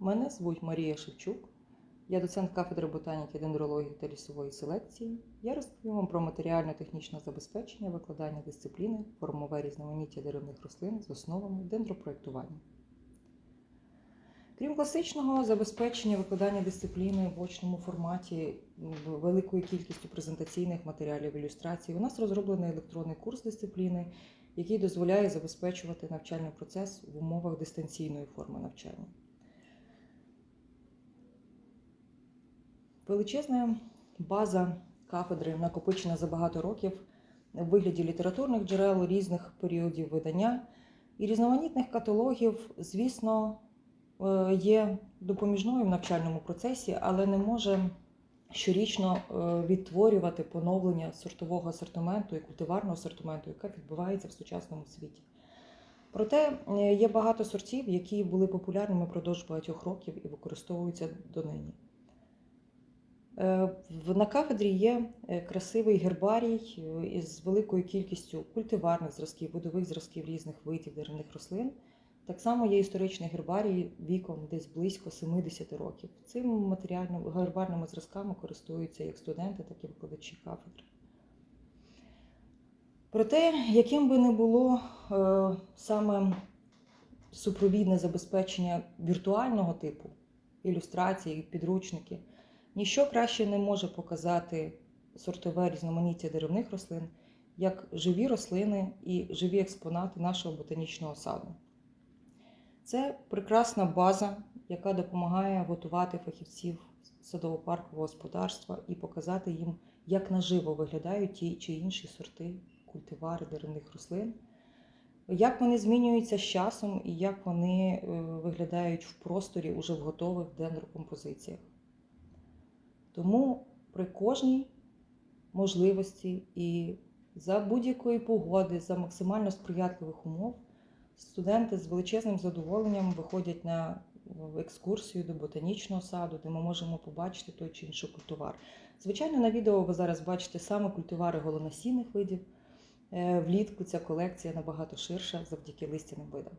Мене звуть Марія Шевчук. Я доцент кафедри ботаніки, дендрології та лісової селекції. Я розповім вам про матеріально-технічне забезпечення викладання дисципліни формове різноманіття деревних рослин з основами дендропроектування. Крім класичного забезпечення викладання дисципліни в очному форматі великою кількістю презентаційних матеріалів ілюстрацій, у нас розроблений електронний курс дисципліни, який дозволяє забезпечувати навчальний процес в умовах дистанційної форми навчання. Величезна база кафедри накопичена за багато років в вигляді літературних джерел різних періодів видання і різноманітних каталогів, звісно, е, є допоміжною в навчальному процесі, але не може щорічно е, відтворювати поновлення сортового асортименту і культиварного асортименту, яке відбувається в сучасному світі. Проте е, є багато сортів, які були популярними впродовж багатьох років і використовуються донині. Е, На кафедрі є е, красивий гербарій е, із великою кількістю культиварних зразків, видових зразків різних видів деревних рослин. Так само є історичний гербарій віком десь близько 70 років. Цим матеріальним гербарними зразками користуються як студенти, так і викладачі кафедри. Проте, яким би не було саме супровідне забезпечення віртуального типу, ілюстрації, підручники, ніщо краще не може показати сортове різноманіття деревних рослин, як живі рослини і живі експонати нашого ботанічного саду. Це прекрасна база, яка допомагає готувати фахівців садово-паркового господарства і показати їм, як наживо виглядають ті чи інші сорти культивари деревних рослин, як вони змінюються з часом і як вони е, виглядають в просторі уже в готових дендрокомпозиціях. Тому при кожній можливості і за будь-якої погоди, за максимально сприятливих умов, студенти з величезним задоволенням виходять на екскурсію до ботанічного саду, де ми можемо побачити той чи інший культивар. Звичайно, на відео ви зараз бачите саме культивари голонасінних видів. Е, Влітку ця колекція набагато ширша завдяки листяним видам.